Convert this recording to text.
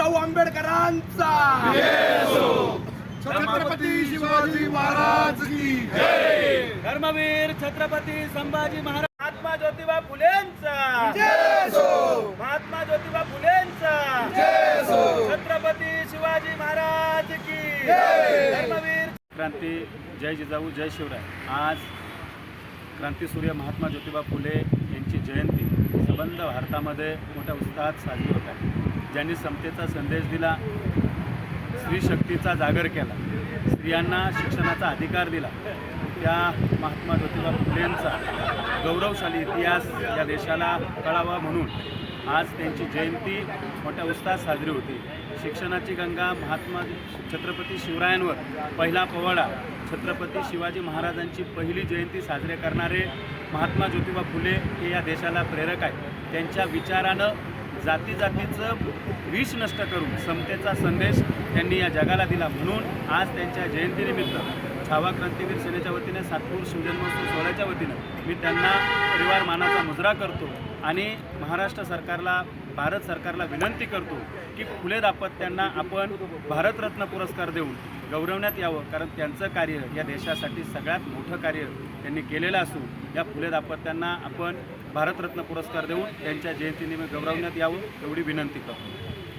बाबासाहेब आंबेडकरांचा. छत्रपती शिवाजी महाराज की धर्मवीर छत्रपती संभाजी महाराज. महात्मा ज्योतिबा फुलेंचा. महात्मा ज्योतिबा फुलेंचा. छत्रपती शिवाजी महाराज की धर्मवीर. क्रांती जय जिजाऊ जय शिवराय. आज क्रांतीसूर्य महात्मा ज्योतिबा फुले यांची जयंती. संबंध भारतामध्ये मोठ्या उत्साहात साजरी होत आहे. ज्यांनी समतेचा संदेश दिला स्त्री शक्तीचा जागर केला स्त्रियांना शिक्षणाचा अधिकार दिला त्या महात्मा ज्योतिबा फुलेंचा गौरवशाली इतिहास या देशाला कळावा म्हणून आज त्यांची जयंती मोठ्या उत्साहात साजरी होती. शिक्षणाची गंगा महात्मा छत्रपती शिवरायांवर पहिला पोवाडा छत्रपती शिवाजी महाराजांची पहिली जयंती साजरे करणारे महात्मा ज्योतिबा फुले हे या देशाला प्रेरक आहेत. त्यांच्या विचारानं जाती जातीचं विष नष्ट करून समतेचा संदेश त्यांनी या जगाला दिला. म्हणून आज त्यांच्या जयंतीनिमित्त छावा क्रांतीवीर सेनेच्या वतीने सातपूर शिवजन्मोत्सव सोहळ्याच्या वतीनं मी त्यांना परिवार मानाचा मुजरा करतो आणि महाराष्ट्र सरकारला भारत सरकारला विनंती करतो की फुले दापत्यांना आपण भारतरत्न पुरस्कार देऊन गौरवण्यात यावं कारण त्यांचं कार्य या देशासाठी सगळ्यात मोठं कार्य त्यांनी केलेलं असून या फुले दाम्पत्यांना आपण भारतरत्न पुरस्कार देऊन त्यांच्या जयंतीनिमित्त गौरवण्यात यावं एवढी विनंती करतो.